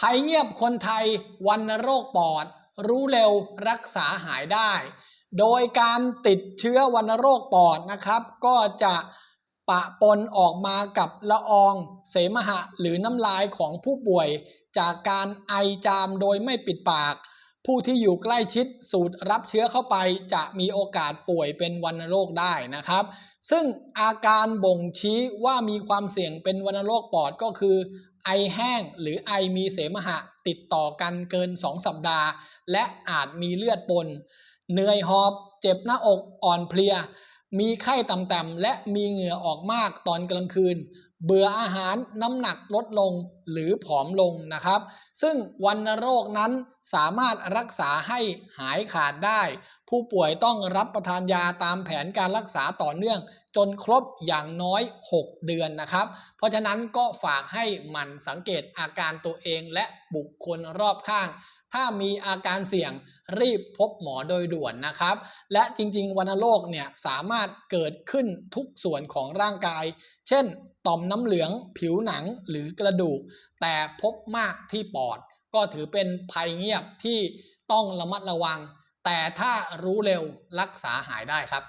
ภัยเงียบคนไทยวันโรคปอด รู้เร็วรักษาหายได้ โดยการติดเชื้อวัณโรคปอดนะครับ ก็จะปะปนออกมากับละอองเสมหะหรือน้ำลายของผู้ป่วย จากการไอจามโดยไม่ปิดปาก ผู้ที่อยู่ใกล้ชิดสูดรับเชื้อเข้าไป จะมีโอกาสป่วยเป็นวัณโรคได้นะครับ ซึ่งอาการบ่งชี้ว่ามีความเสี่ยงเป็นวัณโรคปอดก็คือ ไอแห้งหรือไอมีเสมหะติดต่อกันเกิน 2 สัปดาห์ และอาจมีเลือดปน เหนื่อยหอบ เจ็บหน้าอกอ่อนเพลีย มีไข้ต่ำๆและมีเหงื่อออกมากตอนกลางคืน เบื่ออาหารน้ำหนักลดลงหรือผอมลงนะครับ ซึ่งวัณโรคนั้นสามารถรักษาให้หายขาดได้ ผู้ป่วยต้องรับประทานยาตามแผนการรักษาต่อเนื่อง จนครบอย่างน้อย 6 เดือนนะครับ เพราะฉะนั้นก็ฝากให้หมั่นสังเกตอาการตัวเองและบุคคลรอบข้าง ถ้ามีอาการเสี่ยงรีบพบหมอโดยด่วนนะครับ และจริงๆ วัณโรคเนี่ยสามารถเกิดขึ้นทุกส่วนของร่างกาย เช่น ต่อมน้ำเหลือง ผิวหนังหรือกระดูก แต่พบมากที่ปอด ก็ถือเป็นภัยเงียบที่ต้องระมัดระวัง แต่ถ้ารู้เร็วรักษาหายได้ครับ